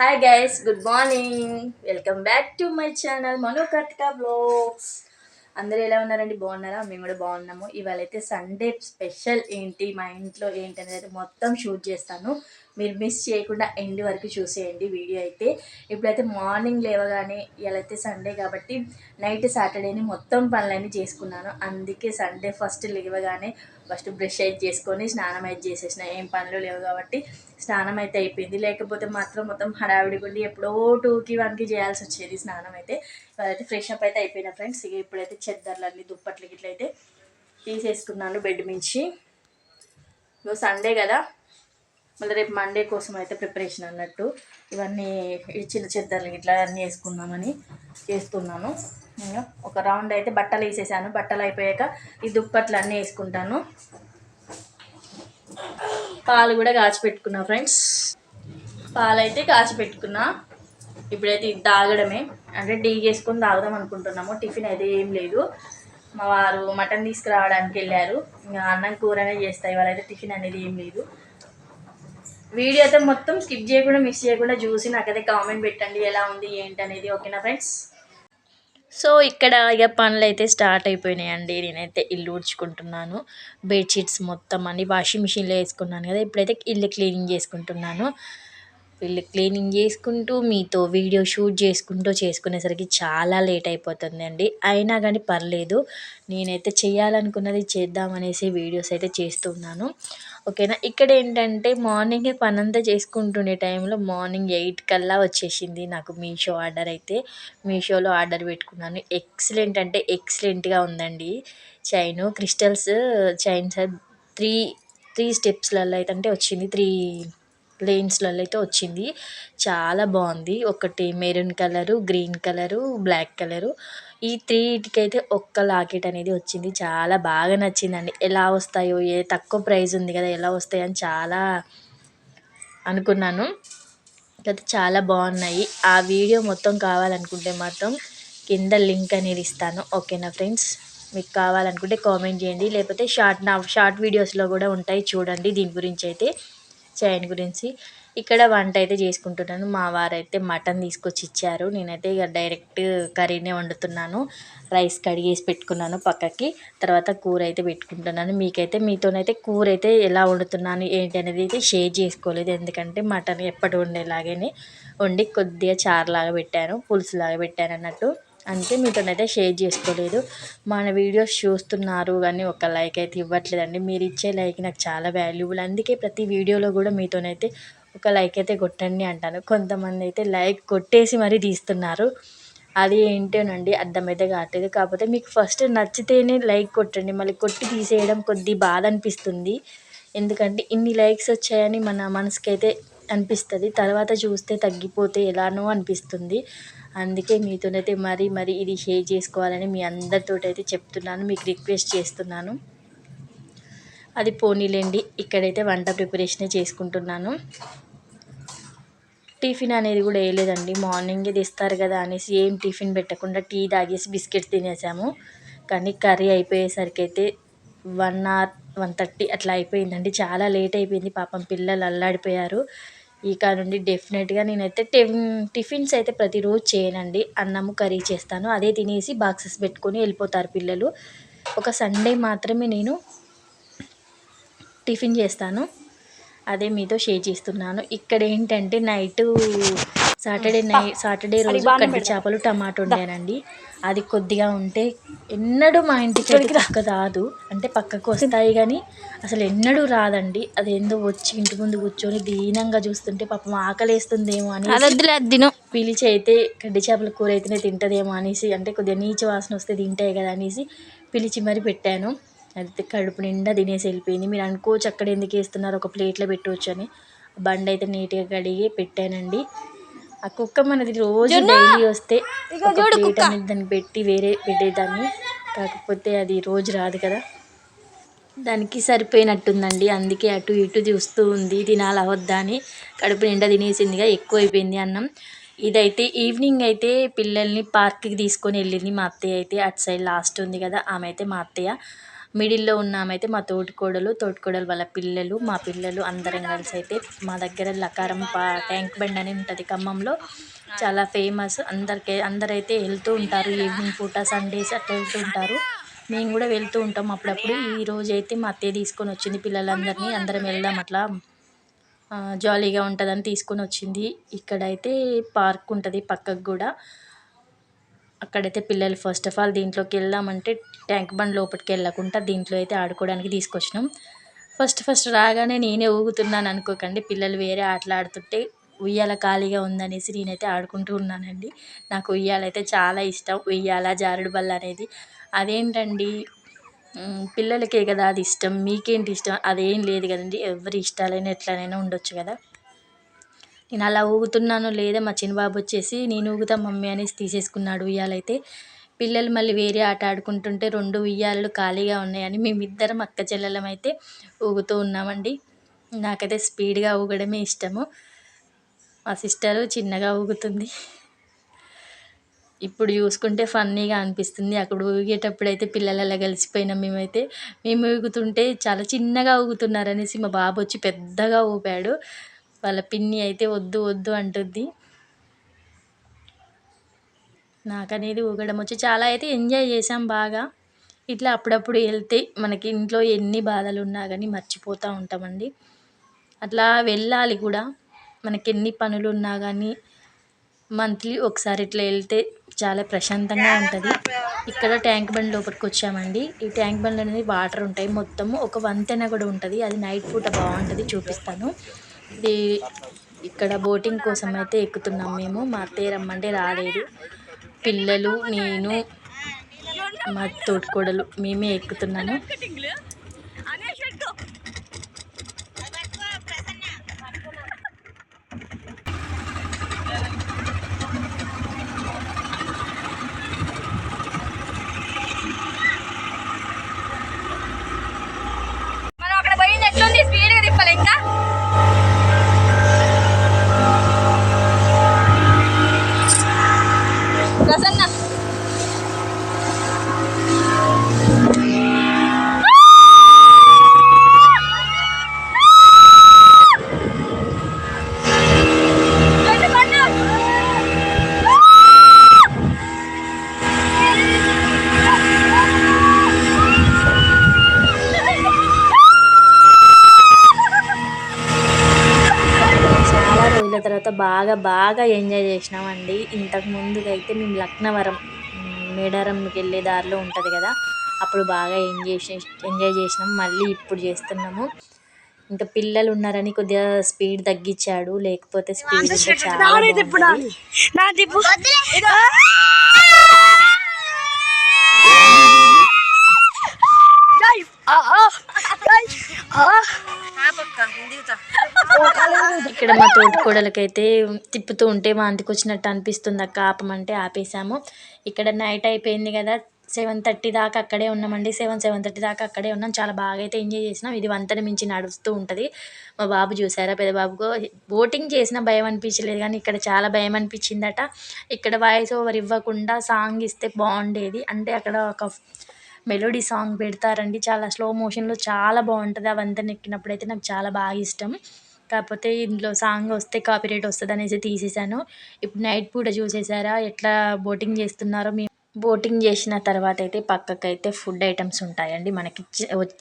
Hi guys good morning welcome back to my channel Manokarthika blogs అందరూ ఎలా ఉన్నారండి? బాగున్నారా? మేము కూడా బాగున్నాము. ఇవాళ అయితే సండే స్పెషల్ ఏంటి? మా ఇంట్లో ఏంటి అనేది మొత్తం షూట్ చేస్తాను. మీరు మిస్ చేయకుండా ఎండ్ వరకు చూసేయండి వీడియో అయితే. ఇప్పుడైతే మార్నింగ్ లేవగానే అయితే సండే కాబట్టి నైట్ సాటర్డేని మొత్తం పనులన్నీ చేసుకున్నాను. అందుకే సండే ఫస్ట్ లేవగానే ఫస్ట్ బ్రష్ అయితే చేసుకొని స్నానం అయితే చేసేసిన. ఏం పనులు లేవు కాబట్టి స్నానం అయితే అయిపోయింది. లేకపోతే మాత్రం మొత్తం హడావిడి గుండి ఎప్పుడో టూకి వన్కి చేయాల్సి వచ్చేది స్నానం అయితే. ఇప్పుడైతే ఫ్రెష్ అప్ అయితే అయిపోయిన ఫ్రెండ్స్ ఇక ఇప్పుడైతే చెద్దర్లన్నీ దుప్పట్లు ఇట్లయితే తీసేసుకున్నాను బెడ్ మించి. సండే కదా. మళ్ళీ రేపు మండే కోసం అయితే ప్రిపరేషన్ అన్నట్టు ఇవన్నీ ఈ చిన్న చెద్దర్లు ఇట్లా అన్నీ వేసుకుందామని చేస్తున్నాను. ఒక రౌండ్ అయితే బట్టలు వేసేసాను. బట్టలు అయిపోయాక ఈ దుప్పట్లు అన్నీ వేసుకుంటాను. పాలు కూడా కాచి పెట్టుకున్నా ఫ్రెండ్స్ పాలు అయితే కాచి పెట్టుకున్నా. ఇప్పుడైతే ఇది తాగడమే. అంటే టీ చేసుకొని తాగుదాం అనుకుంటున్నాము. టిఫిన్ అయితే ఏం లేదు. మా వారు మటన్ తీసుకురావడానికి వెళ్ళారు. ఇంకా అన్నం కూరనే చేస్తాయి వాళ్ళైతే టిఫిన్ అనేది ఏం లేదు. వీడియో అయితే మొత్తం స్కిప్ చేయకుండా మిస్ చేయకుండా చూసి నాకైతే కామెంట్ పెట్టండి ఎలా ఉంది ఏంటి అనేది ఓకేనా ఫ్రెండ్స్? సో ఇక్కడ ఇక పనులు అయితే స్టార్ట్ అయిపోయినాయండి. నేనైతే ఇల్లు ఊడ్చుకుంటున్నాను. బెడ్షీట్స్ మొత్తం అన్ని వాషింగ్ మిషన్లో వేసుకున్నాను కదా ఇప్పుడైతే ఇల్లు క్లీనింగ్ చేసుకుంటున్నాను. వీళ్ళు క్లీనింగ్ చేసుకుంటూ మీతో వీడియో షూట్ చేసుకుంటూ చేసుకునేసరికి చాలా లేట్ అయిపోతుంది అండి అయినా కానీ పర్లేదు నేనైతే చేయాలనుకున్నది చేద్దామనేసి వీడియోస్ అయితే చేస్తున్నాను. ఓకేనా? ఇక్కడ ఏంటంటే మార్నింగే పనంతా చేసుకుంటుండే టైంలో మార్నింగ్ ఎయిట్ కల్లా వచ్చేసింది నాకు మీషో ఆర్డర్ అయితే. మీషోలో ఆర్డర్ పెట్టుకున్నాను. ఎక్సలెంట్ అంటే ఎక్సలెంట్గా ఉందండి. Chain crystals chains three three స్టెప్స్లలో అయితే అంటే వచ్చింది త్రీ లేన్స్లలో అయితే వచ్చింది. చాలా బాగుంది. ఒకటి maroon colour green colour black colour. ఈ త్రీటికైతే ఒక్క లాకెట్ అనేది వచ్చింది. చాలా బాగా నచ్చిందండి. ఎలా వస్తాయో ఏ తక్కువ ప్రైస్ ఉంది కదా ఎలా వస్తాయని చాలా అనుకున్నాను. అయితే చాలా బాగున్నాయి. ఆ వీడియో మొత్తం కావాలనుకుంటే మాత్రం కింద లింక్ అనేది ఇస్తాను. ఓకేనా ఫ్రెండ్స్? మీకు కావాలనుకుంటే కామెంట్ చేయండి. లేకపోతే షార్ట్ నా షార్ట్ వీడియోస్లో కూడా ఉంటాయి చూడండి దీని గురించి అయితే. చైన్ గురించి ఇక్కడ వంట అయితే చేసుకుంటున్నాను. మా వారైతే మటన్ తీసుకొచ్చి ఇచ్చారు. నేనైతే ఇక డైరెక్ట్ కర్రీనే వండుతున్నాను. రైస్ కడిగేసి పెట్టుకున్నాను పక్కకి. తర్వాత కూర అయితే పెట్టుకుంటున్నాను. మీకైతే మీతోనైతే కూర అయితే ఎలా వండుతున్నాను ఏంటి అనేది అయితే షేర్ చేసుకోలేదు. ఎందుకంటే మటన్ ఎప్పటి వండేలాగానే వండి కొద్దిగా చారులాగా పెట్టాను పులుసులాగా పెట్టాను అన్నట్టు. అందుకే మీతోనైతే షేర్ చేసుకోలేదు. మన వీడియోస్ చూస్తున్నారు కానీ ఒక లైక్ అయితే ఇవ్వట్లేదండి. మీరు ఇచ్చే లైక్ నాకు చాలా వాల్యుబుల్. అందుకే ప్రతి వీడియోలో కూడా మీతోనైతే ఒక లైక్ అయితే కొట్టండి అంటాను. కొంతమంది అయితే లైక్ కొట్టేసి మరీ తీస్తున్నారు. అది ఏంటోనండి అర్థమైతే కావట్లేదు. కాకపోతే మీకు ఫస్ట్ నచ్చితేనే లైక్ కొట్టండి. మళ్ళీ కొట్టి తీసేయడం కొద్ది బాధ అనిపిస్తుంది. ఎందుకంటే ఇన్ని లైక్స్ వచ్చాయని మన మనసుకైతే అనిపిస్తుంది. తర్వాత చూస్తే తగ్గిపోతే ఎలానో అనిపిస్తుంది. అందుకే మీతోనైతే మరీ మరీ ఇది షేర్ చేసుకోవాలని మీ అందరితో అయితే చెప్తున్నాను. మీకు రిక్వెస్ట్ చేస్తున్నాను. అది పోనీలేండి. ఇక్కడైతే వంట ప్రిపరేషనే చేసుకుంటున్నాను. టిఫిన్ అనేది కూడా వేయలేదండి. మార్నింగే తెస్తారు కదా అనేసి ఏం టిఫిన్ పెట్టకుండా టీ తాగేసి బిస్కెట్స్ తినేసాము. కానీ కర్రీ అయిపోయేసరికి అయితే వన్ అవర్ వన్ థర్టీ అట్లా అయిపోయిందండి. చాలా లేట్ అయిపోయింది. పాపం పిల్లలు అల్లాడిపోయారు. ఇక నుండి డెఫినెట్గా నేనైతే టిఫిన్స్ అయితే ప్రతిరోజు చేయనండి. అన్నము కర్రీ చేస్తాను. అదే తినేసి బాక్సెస్ పెట్టుకొని వెళ్ళిపోతారు పిల్లలు. ఒక సండే మాత్రమే నేను టిఫిన్ చేస్తాను. అదే మీతో షేర్ చేస్తున్నాను. ఇక్కడ ఏంటంటే నైట్ సాటర్డే నైట్ సాటర్డే రోజు కడ్డి చేపలు టమాటో వండానండి. అది కొద్దిగా ఉంటే ఎన్నడూ మా ఇంటికి పక్క రాదు. అంటే పక్కకు వస్తాయి కానీ అసలు ఎన్నడూ రాదండి. అది ఏందో వచ్చి ఇంటి ముందు కూర్చొని దీనంగా చూస్తుంటే పాపం ఆకలేస్తుందేమో అని పిలిచి అయితే కడ్డి చేపల కూర అయితేనే తింటదేమో అనేసి అంటే కొద్దిగా నీచు వాసన వస్తే తింటాయి కదా అనేసి పిలిచి మరి పెట్టాను. అయితే కడుపు నిండా తినేసి వెళ్ళిపోయింది. మీరు అనుకోవచ్చు అక్కడ ఎందుకు వేస్తున్నారు? ఒక ప్లేట్లో పెట్టవచ్చు అని బండి అయితే నీట్గా కడిగి పెట్టానండి. ఆ కుక్క మనది రోజు డైలీ వస్తే ఒక ప్లేట్ అనేది దాన్ని పెట్టి వేరే పెట్టేదాన్ని. కాకపోతే అది రోజు రాదు కదా. దానికి సరిపోయినట్టుందండి. అందుకే అటు ఇటు చూస్తూ ఉంది. తినాలి అవద్దా అని కడుపు నిండా తినేసిందిగా ఎక్కువ అయిపోయింది అన్నం. ఇదైతే ఈవినింగ్ అయితే పిల్లల్ని పార్క్కి తీసుకొని వెళ్ళింది మా అత్తయ్య అయితే. అటు సైడ్ లాస్ట్ ఉంది కదా ఆమె అయితే మా అత్తయ్య. మిడిల్లో ఉన్నామైతే మా తోటికోడలు తోటికోడలు వాళ్ళ పిల్లలు మా పిల్లలు అందరం కలిసి అయితే మా దగ్గర లకారం పా ట్యాంక్ బండ్ అని ఉంటుంది ఖమ్మంలో. చాలా ఫేమస్. అందరికీ అందరైతే వెళ్తూ ఉంటారు ఈవినింగ్ పూట సండేస్ అట్లా వెళ్తూ ఉంటారు. మేము కూడా వెళ్తూ ఉంటాం అప్పుడప్పుడు. ఈ రోజు అయితే మా అత్తయ్య తీసుకొని వచ్చింది పిల్లలందరినీ. అందరం వెళ్దాం అట్లా జాలీగా ఉంటుందని తీసుకొని వచ్చింది. ఇక్కడైతే పార్క్ ఉంటుంది పక్కకు కూడా. అక్కడైతే పిల్లలు ఫస్ట్ ఆఫ్ ఆల్ దీంట్లోకి వెళ్దామంటే ట్యాంక్ బండ్ లోపలికి వెళ్ళకుండా దీంట్లో అయితే ఆడుకోవడానికి తీసుకొచ్చినాం. ఫస్ట్ ఫస్ట్ రాగానే నేనే ఊగుతున్నాను అనుకోకండి. పిల్లలు వేరే ఆటలు ఆడుతుంటే ఉయ్యాల ఖాళీగా ఉందనేసి నేనైతే ఆడుకుంటూ ఉన్నానండి. నాకు ఉయ్యాల అయితే చాలా ఇష్టం. ఉయ్యాల జారుడు బల్ల అనేది. అదేంటండి? పిల్లలకే కదా అది ఇష్టం. మీకేంటి ఇష్టం? అదేం లేదు కదండి. ఎవరి ఇష్టాలైనా ఎట్లనైనా ఉండొచ్చు కదా. నేను అలా ఊగుతున్నాను లేదా మా చిన్నబాబు వచ్చేసి నేను ఊగుతా మమ్మీ అనేసి తీసేసుకున్నాడు ఉయ్యాలైతే. పిల్లలు మళ్ళీ వేరే ఆట ఆడుకుంటుంటే రెండు ఉయ్యాలలు ఖాళీగా ఉన్నాయని మేమిద్దరం అక్క చెల్లెలం అయితే ఊగుతూ ఉన్నామండి. నాకైతే స్పీడ్గా ఊగడమే ఇష్టము. మా సిస్టరు చిన్నగా ఊగుతుంది. ఇప్పుడు చూసుకుంటే ఫన్నీగా అనిపిస్తుంది. అక్కడ ఊగేటప్పుడు అయితే పిల్లలలా కలిసిపోయినాం మేమైతే. మేము ఊగుతుంటే చాలా చిన్నగా ఊగుతున్నారు అనేసి మా బాబు వచ్చి పెద్దగా ఊపాడు. వాళ్ళ పిన్ని అయితే వద్దు వద్దు అంటుంది. నాకనేది ఊగడం వచ్చి చాలా అయితే ఎంజాయ్ చేసాం బాగా. ఇట్లా అప్పుడప్పుడు వెళ్తే మనకి ఇంట్లో ఎన్ని బాధలు ఉన్నా కానీ మర్చిపోతూ ఉంటామండి. అట్లా వెళ్ళాలి కూడా. మనకి ఎన్ని పనులు ఉన్నా కానీ మంత్లీ ఒకసారి ఇట్లా వెళ్తే చాలా ప్రశాంతంగా ఉంటుంది. ఇక్కడ ట్యాంక్ బండ్ లోపలికి వచ్చామండి. ఈ ట్యాంక్ బండ్ అనేది వాటర్ ఉంటాయి. మొత్తము ఒక వంతెన కూడా ఉంటుంది. అది నైట్ పూట బాగుంటుంది చూపిస్తాను. ఇది ఇక్కడ బోటింగ్ కోసం అయితే ఎక్కుతున్నాం మేము. మా అత్తయ్య రమ్మంటే రాలేదు. పిల్లలు నేను మా తోటికోడలు మేమే ఎక్కుతున్నాను. తర్వాత బాగా బాగా ఎంజాయ్ చేసినామండి. ఇంతకు ముందుకైతే మేము లక్నవరం మేడారంకి వెళ్ళే దారిలో ఉంటుంది కదా అప్పుడు బాగా ఎంజాయ్ చేసి ఎంజాయ్ చేసినాం. మళ్ళీ ఇప్పుడు చేస్తున్నాము. ఇంకా పిల్లలు ఉన్నారని కొద్దిగా స్పీడ్ తగ్గించాడు. లేకపోతే స్పీడ్ చాలా ఇక్కడ మా తోటికోడలకైతే తిప్పుతూ ఉంటే వాంతికి వచ్చినట్టు అనిపిస్తుంది అక్క. ఆపమంటే ఆపేసాము ఇక్కడ నైట్ అయిపోయింది కదా. సెవెన్ థర్టీ దాకా అక్కడే ఉన్నామండి. సెవెన్ సెవెన్ థర్టీ దాకా అక్కడే ఉన్నాం. చాలా బాగా అయితే ఎంజాయ్ చేసినాం. ఇది వంతని మించి నడుస్తూ ఉంటుంది. మా బాబు చూసారా పెద్ద బాబుకు బోటింగ్ చేసిన భయం అనిపించలేదు కానీ ఇక్కడ చాలా భయం అనిపించిందట. ఇక్కడ వాయిస్ ఓవర్ ఇవ్వకుండా సాంగ్ ఇస్తే బాగుండేది. అంటే అక్కడ ఒక మెలోడీ సాంగ్ పెడతారండి. చాలా స్లో మోషన్లో చాలా బాగుంటుంది. ఆ వంతెన ఎక్కినప్పుడు అయితే నాకు చాలా బాగా ఇష్టం. కాకపోతే ఇందులో సాంగ్ వస్తే కాపీరైట్ వస్తుంది అనేసి తీసేసాను. ఇప్పుడు నైట్ పూట చూసేసారా? ఎట్లా బోటింగ్ చేస్తున్నారో మేము. బోటింగ్ చేసిన తర్వాత అయితే పక్కకైతే ఫుడ్ ఐటమ్స్ ఉంటాయండి. మనకి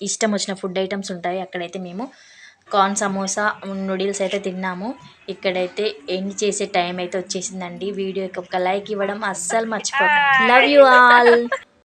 ఇష్టం వచ్చిన ఫుడ్ ఐటమ్స్ ఉంటాయి. అక్కడైతే మేము కార్న్ సమోసా నూడిల్స్ అయితే తిన్నాము. ఇక్కడైతే ఎండ్ చేసే టైం అయితే వచ్చేసిందండి. వీడియోకి ఒక లైక్ ఇవ్వడం అస్సలు మర్చిపోకండి. Love you all